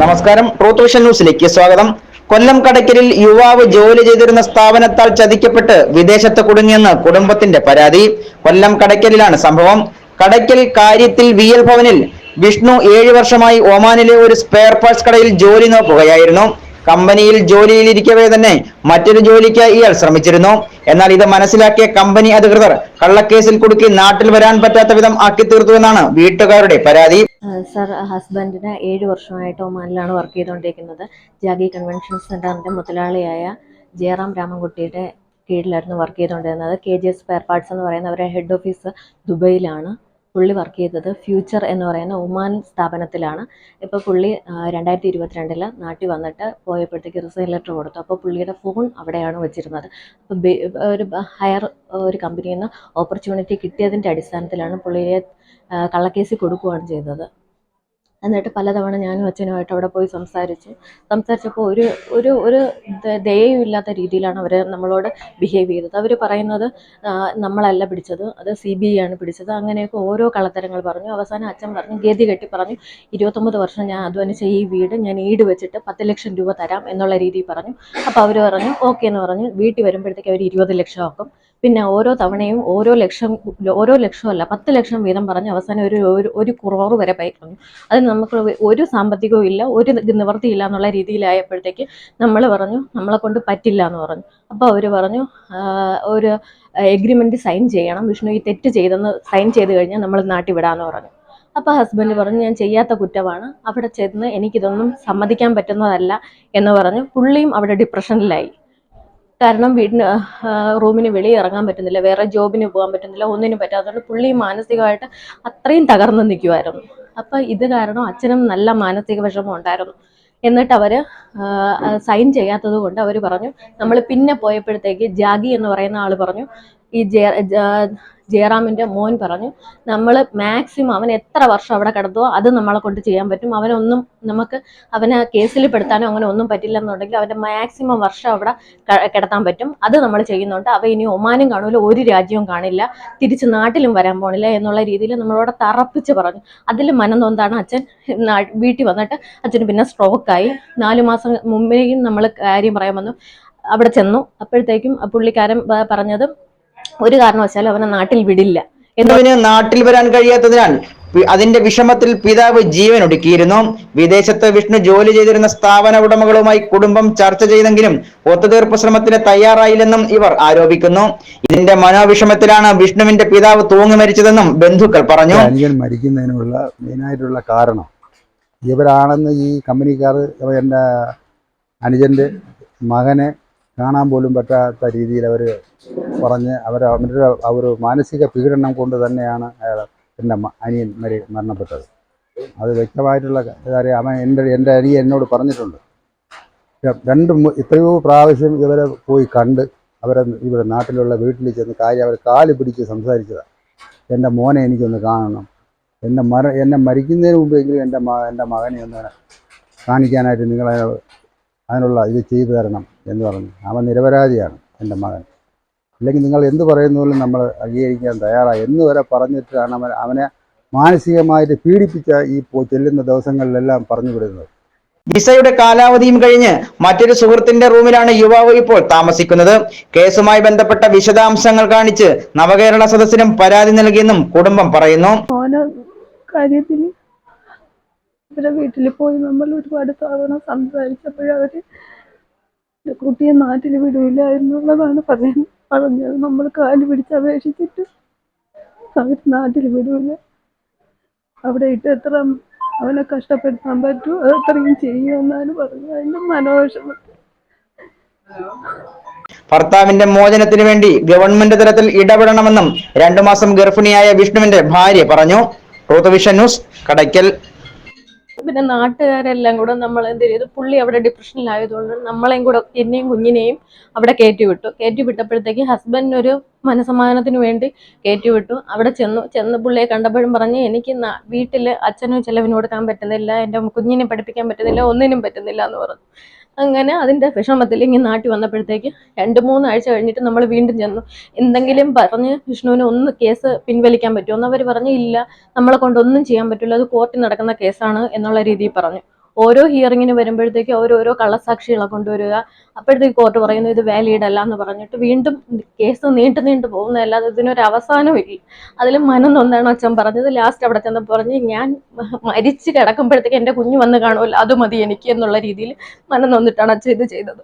നമസ്കാരം. Truth vision ന്യൂസിലേക്ക് സ്വാഗതം. കൊല്ലം കടയ്ക്കലിൽ യുവാവ് ജോലി ചെയ്തിരുന്ന സ്ഥാപനത്താൽ ചതിക്കപ്പെട്ട് വിദേശത്ത് കുടുങ്ങിയെന്ന് കുടുംബത്തിന്റെ പരാതി. കൊല്ലം കടയ്ക്കലിലാണ് സംഭവം. കടയ്ക്കൽ കാര്യത്തിൽ വി എൽ ഭവനിൽ വിഷ്ണു ഏഴു വർഷമായി ഒമാനിലെ ഒരു സ്പെയർ പാർട്സ് കടയിൽ ജോലി നോക്കുകയായിരുന്നു. കമ്പനിയിൽ ജോലിയിലിരിക്കവേ തന്നെ മറ്റൊരു ജോലിക്ക് ഇയാൾ ശ്രമിച്ചിരുന്നു. എന്നാൽ ഇത് മനസ്സിലാക്കിയ കമ്പനി അധികൃതർ കള്ളക്കേസിൽ കുടുക്കി നാട്ടിൽ വരാൻ പറ്റാത്ത വിധം ആക്കി തീർത്തു എന്നാണ് വീട്ടുകാരുടെ പരാതി. സർ ഹസ്ബൻഡിന് ഏഴ് വർഷമായിട്ട് ഒമാനിലാണ് വർക്ക് ചെയ്തുകൊണ്ടിരിക്കുന്നത്. ജാഗി കൺവെൻഷൻ സെന്ററിന്റെ മുതലാളിയായ ജയറാം രാമൻകുട്ടിയുടെ കീഴിലായിരുന്നു വർക്ക് ചെയ്തുകൊണ്ടിരുന്നത്. K G S spare parts എന്ന് പറയുന്ന അവരുടെ ഹെഡ് ഓഫീസ് ദുബൈയിലാണ്. പുള്ളി വർക്ക് ചെയ്തത് ഫ്യൂച്ചർ എന്ന് പറയുന്ന ഒമാൻ സ്ഥാപനത്തിലാണ്. ഇപ്പോൾ പുള്ളി രണ്ടായിരത്തി ഇരുപത്തിരണ്ടിൽ നാട്ടിൽ വന്നിട്ട് പോയപ്പോഴത്തേക്ക് റിസൈൻ ലെറ്റർ കൊടുത്തു. അപ്പോൾ പുള്ളിയുടെ ഫോൺ അവിടെയാണ് വെച്ചിരുന്നത്. അപ്പോൾ ഒരു ഹയർ ഒരു കമ്പനിയിൽ നിന്ന് ഓപ്പർച്യൂണിറ്റി കിട്ടിയതിന്റെ അടിസ്ഥാനത്തിലാണ് പുള്ളിയെ കള്ളക്കേസിൽ കൊടുക്കുകയാണ് ചെയ്തത്. എന്നിട്ട് പലതവണ ഞാനും അച്ഛനുമായിട്ട് അവിടെ പോയി സംസാരിച്ച്. സംസാരിച്ചപ്പോൾ ഒരു ഒരു ഒരു ദയയും രീതിയിലാണ് അവർ നമ്മളോട് ബിഹേവ് ചെയ്തത്. അവർ പറയുന്നത് നമ്മളല്ല പിടിച്ചത് അത് സി ബി ഐ ആണ് പിടിച്ചത്. അങ്ങനെയൊക്കെ ഓരോ കളത്തരങ്ങൾ പറഞ്ഞു. അവസാനം അച്ഛൻ പറഞ്ഞു ഗതി കെട്ടി പറഞ്ഞു ഇരുപത്തൊമ്പത് വർഷം ഞാൻ അധ്വാനിച്ച ഈ വീട് ഞാൻ ഈട് വെച്ചിട്ട് പത്ത് ലക്ഷം രൂപ തരാം എന്നുള്ള രീതിയിൽ പറഞ്ഞു. അപ്പോൾ അവർ പറഞ്ഞു ഓക്കെ എന്ന് പറഞ്ഞു. വീട്ടിൽ വരുമ്പോഴത്തേക്ക് അവർ ഇരുപത് ലക്ഷം ആക്കും. പിന്നെ ഓരോ തവണയും ഓരോ ലക്ഷം ഓരോ ലക്ഷമല്ല പത്ത് ലക്ഷം വീതം പറഞ്ഞ് അവസാനം ഒരു ഒരു- കുറവ് വരെ പൈ പറഞ്ഞു അതിന് നമുക്ക് ഒരു സാമ്പത്തികവും ഇല്ല ഒരു നിവൃത്തിയില്ല എന്നുള്ള രീതിയിലായപ്പോഴത്തേക്ക് നമ്മൾ പറഞ്ഞു നമ്മളെ കൊണ്ട് പറ്റില്ല എന്ന് പറഞ്ഞു. അപ്പോൾ അവർ പറഞ്ഞു ഒരു എഗ്രിമെന്റ് സൈൻ ചെയ്യണം. വിഷ്ണു ഈ തെറ്റ് ചെയ്തെന്ന് സൈൻ ചെയ്ത് കഴിഞ്ഞാൽ നമ്മൾ നാട്ടിൽ വിടാമെന്ന് പറഞ്ഞു. അപ്പോൾ ഹസ്ബൻഡ് പറഞ്ഞു ഞാൻ ചെയ്യാത്ത കുറ്റമാണ്. അവിടെ ചെന്ന് എനിക്കിതൊന്നും സമ്മതിക്കാൻ പറ്റുന്നതല്ല എന്ന് പറഞ്ഞു. പുള്ളിയും അവിടെ ഡിപ്രഷനിലായി കാരണം വീടിന് റൂമിന് വെളിയിൽ ഇറങ്ങാൻ പറ്റുന്നില്ല. വേറെ ജോബിന് പോകാൻ പറ്റുന്നില്ല. ഒന്നിനും പറ്റാത്തതുകൊണ്ട് പുള്ളി മാനസികമായിട്ട് അത്രയും തകർന്നു നിൽക്കുമായിരുന്നു അപ്പം ഇത് കാരണം അച്ഛനും നല്ല മാനസിക വിഷമം ഉണ്ടായിരുന്നു. എന്നിട്ട് അവർ സൈൻ ചെയ്യാത്തത് കൊണ്ട് അവർ പറഞ്ഞു നമ്മൾ പിന്നെ പോയപ്പോഴത്തേക്ക് ജാഗി എന്ന് പറയുന്ന ആൾ പറഞ്ഞു ഈ ജയറാമിന്റെ മോൻ പറഞ്ഞു നമ്മൾ മാക്സിമം അവൻ എത്ര വർഷം അവിടെ കിടത്തുവോ അത് നമ്മളെ കൊണ്ട് ചെയ്യാൻ പറ്റും. അവനൊന്നും നമുക്ക് അവനെ കേസിൽ പെടുത്താനോ അങ്ങനെ ഒന്നും പറ്റില്ലെന്നുണ്ടെങ്കിൽ അവന്റെ മാക്സിമം വർഷം അവിടെ കിടത്താൻ പറ്റും. അത് നമ്മൾ ചെയ്യുന്നുണ്ട്. അവ ഇനി ഒമാനും കാണൂല ഒരു രാജ്യവും കാണില്ല. തിരിച്ച് നാട്ടിലും വരാൻ പോണില്ല എന്നുള്ള രീതിയിൽ നമ്മളോട് തറപ്പിച്ച് പറഞ്ഞു. അതിൽ മനം അച്ഛൻ വീട്ടിൽ വന്നിട്ട് അച്ഛന് പിന്നെ സ്ട്രോക്കായി നാലു മാസം മുമ്പേയും നമ്മൾ കാര്യം പറയാൻ വന്നു. അവിടെ ചെന്നു. അപ്പോഴത്തേക്കും പുള്ളിക്കാരൻ പറഞ്ഞത് ഒരു കാരണവശാലും അവനെ നാട്ടിൽ വിടില്ല. എന്ന് വിഷ്ണുവിന് നാട്ടിൽ വരാൻ കഴിയാത്തതിനാൽ അതിന്റെ വിഷമത്തിൽ പിതാവ് ജീവൻ ഒടുക്കിയിരുന്നു. വിദേശത്ത് വിഷ്ണു ജോലി ചെയ്തിരുന്ന സ്ഥാപന ഉടമകളുമായി കുടുംബം ചർച്ച ചെയ്തെങ്കിലും ഒത്തുതീർപ്പ് ശ്രമത്തിന് തയ്യാറായില്ലെന്നും ഇവർ ആരോപിക്കുന്നു. ഇതിന്റെ മനോവിഷമത്തിലാണ് വിഷ്ണുവിന്റെ പിതാവ് തൂങ്ങി മരിച്ചതെന്നും ബന്ധുക്കൾ പറഞ്ഞു. അനിയൻ മരിക്കുന്നതിനുള്ള മെയിനായിട്ടുള്ള കാരണം ഇവരാണെന്ന് ഈ കമ്പനിക്കാർ എന്റെ അനുജന്റെ മകനെ കാണാൻ പോലും പറ്റാത്ത രീതിയിൽ അവർ പറഞ്ഞ് അവർ അവരുടെ ആ ഒരു മാനസിക പീഡനം കൊണ്ട് തന്നെയാണ് അയാൾ എന്റെ അനിയൻ മരി മരണപ്പെട്ടത്. അത് വ്യക്തമായിട്ടുള്ള കാര്യം അവൻ എന്റെ എന്റെ അനിയൻ എന്നോട് പറഞ്ഞിട്ടുണ്ട്. രണ്ട് എത്രയോ പ്രാവശ്യം ഇവരെ പോയി കണ്ട് അവരെ ഇവിടെ നാട്ടിലുള്ള വീട്ടിൽ ചെന്ന് കാര്യം അവർ കാൽ പിടിച്ച് സംസാരിച്ചതാണ് എന്റെ മോനെ എനിക്കൊന്ന് കാണണം. എന്നെ മര എന്നെ മരിക്കുന്നതിന് മുമ്പെങ്കിലും എന്റെ മ എന്റെ മകനെ ഒന്ന് കാണിക്കാനായിട്ട് നിങ്ങൾ അതിനുള്ള ഇത് ചെയ്തു തരണം എന്ന് പറഞ്ഞു. അവൻ നിരപരാധിയാണ് എന്റെ മകൻ. അല്ലെങ്കിൽ നിങ്ങൾ എന്ത് പറയുന്നതിലും നമ്മൾ അംഗീകരിക്കാൻ തയ്യാറായി. എന്ന് വരെ പറഞ്ഞിട്ടാണ് അവൻ അവനെ മാനസികമായിട്ട് പീഡിപ്പിച്ച ഈ പോ ചെല്ലുന്ന ദിവസങ്ങളിലെല്ലാം പറഞ്ഞു വിടുന്നത്. വിസയുടെ കാലാവധിയും കഴിഞ്ഞ് മറ്റൊരു സുഹൃത്തിന്റെ റൂമിലാണ് യുവാവ് ഇപ്പോൾ താമസിക്കുന്നത്. കേസുമായി ബന്ധപ്പെട്ട വിശദാംശങ്ങൾ കാണിച്ച് നവകേരള സദസ്സിനും പരാതി നൽകിയെന്നും കുടുംബം പറയുന്നു. കാര്യത്തിൽ ഇവരെ വീട്ടിൽ പോയി നമ്മൾ ഒരുപാട് തവണ സംസാരിച്ചപ്പോഴവർ കുട്ടിയെ നാട്ടിൽ വിടൂല എന്നുള്ളതാണ് പറയാൻ പറഞ്ഞത് നമ്മൾ കാൽ പിടിച്ച് അപേക്ഷിച്ചിട്ട് അവർ നാട്ടിൽ വിടൂല. അവിടെ ഇട്ട് എത്ര അവനെ കഷ്ടപ്പെടുത്താൻ പറ്റുമോ അത് അത്രയും ചെയ്യുമെന്നാണ് പറഞ്ഞത്. അതിന്റെ മനോവിഷമത്തിൽ ഭർത്താവിന്റെ മോചനത്തിന് വേണ്ടി ഗവൺമെന്റ് തലത്തിൽ ഇടപെടണമെന്നും രണ്ടു മാസം ഗർഭിണിയായ വിഷ്ണുവിന്റെ ഭാര്യ പറഞ്ഞു. ന്യൂസ് കടയ്ക്കൽ. പിന്നെ നാട്ടുകാരെല്ലാം കൂടെ നമ്മൾ എന്ത് ചെയ്തു പുള്ളി അവിടെ ഡിപ്രഷനിലായതുകൊണ്ട് നമ്മളെയും കൂടെ എന്നെയും കുഞ്ഞിനെയും അവിടെ കയറ്റി വിട്ടു കയറ്റി വിട്ടപ്പോഴത്തേക്ക് ഹസ്ബൻഡിന് ഒരു മനസമാധാനത്തിന് വേണ്ടി കയറ്റി വിട്ടു അവിടെ ചെന്നു ചെന്ന് പുള്ളിയെ കണ്ടപ്പോഴും പറഞ്ഞ് എനിക്ക് വീട്ടിൽ അച്ഛനും ചെലവിന് കൊടുക്കാൻ പറ്റുന്നില്ല എന്റെ കുഞ്ഞിനെ പഠിപ്പിക്കാൻ പറ്റുന്നില്ല ഒന്നിനും പറ്റുന്നില്ല എന്ന് പറഞ്ഞു അങ്ങനെ അതിന്റെ വിഷമത്തിൽ ഇങ്ങനെ നാട്ടിൽ വന്നപ്പോഴത്തേക്ക് രണ്ട് മൂന്നാഴ്ച കഴിഞ്ഞിട്ട് നമ്മൾ വീണ്ടും ചെന്നു. എന്തെങ്കിലും പറഞ്ഞ് വിഷ്ണുവിന് ഒന്ന് കേസ് പിൻവലിക്കാൻ പറ്റുമോ? എന്ന് അവർ പറഞ്ഞു ഇല്ല നമ്മളെ കൊണ്ട് ഒന്നും ചെയ്യാൻ പറ്റില്ല അത് കോർട്ടിൽ നടക്കുന്ന കേസാണ് എന്നുള്ള രീതിയിൽ പറഞ്ഞു. ഓരോ ഹിയറിങ്ങിന് വരുമ്പോഴത്തേക്ക് ഓരോരോ കള്ളസാക്ഷികളെ കൊണ്ടുവരിക. അപ്പോഴത്തേക്ക് കോർട്ട് പറയുന്നു ഇത് വാലിഡ് അല്ല എന്ന് പറഞ്ഞിട്ട് വീണ്ടും കേസ് നീണ്ടു നീണ്ടു പോകുന്നതല്ലാതെ ഇതിനൊരു അവസാനമില്ല അതിൽ മനം നൊന്നാണ് അച്ഛൻ പറഞ്ഞത്. ലാസ്റ്റ് അവിടെ ചെന്ന് പറഞ്ഞ് ഞാൻ മരിച്ചു കിടക്കുമ്പോഴത്തേക്ക് എന്റെ കുഞ്ഞ് വന്ന് കാണുമല്ലോ അത് മതി എനിക്ക് എന്നുള്ള രീതിയിൽ മനം നൊന്നിട്ടാണ് അച്ഛൻ ഇത് ചെയ്തത്.